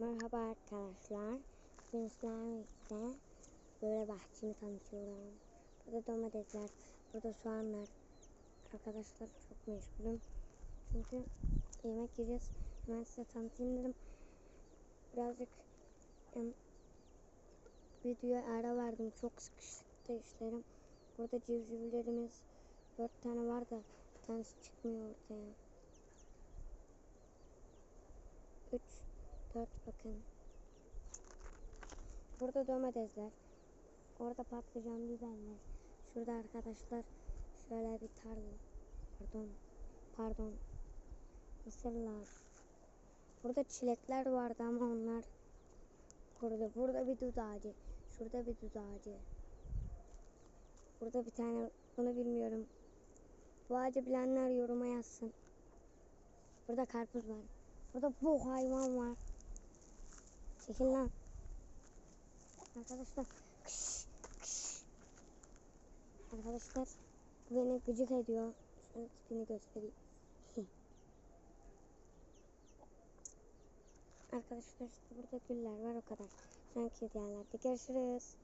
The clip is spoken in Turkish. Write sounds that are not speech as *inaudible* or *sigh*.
Merhaba arkadaşlar. Bugün sizlerle böyle bahçemi tanıtıyorum. Burada domatesler, burada soğanlar. Arkadaşlar çok meşgulüm. Çünkü yemek yiyeceğiz. Hemen size tanıtayım dedim. Birazcık em, videoya ara verdim. Çok sıkıştı işlerim. Burada civcivlerimiz dört tane var da bir tanesi çıkmıyor ortaya. Üç, dört bakın. Burada domatesler. Orada patlıcan biberler. Şurada arkadaşlar şöyle bir tarla. Pardon. Pardon. Mısırlar. Burada çilekler vardı ama onlar kurudu. Burada bir dut ağacı. Şurada bir dut ağacı. Burada bir tane bunu bilmiyorum. Bu ağacı bilenler yoruma yazsın. Burada karpuz var. Burada bu hayvan var. Çekil lan. Arkadaşlar. Kış, kış. Arkadaşlar bu beni gıcık ediyor. Şöyle tipini göstereyim. *laughs* Arkadaşlar işte burada güller var o kadar. Sanki diğerlerde görüşürüz.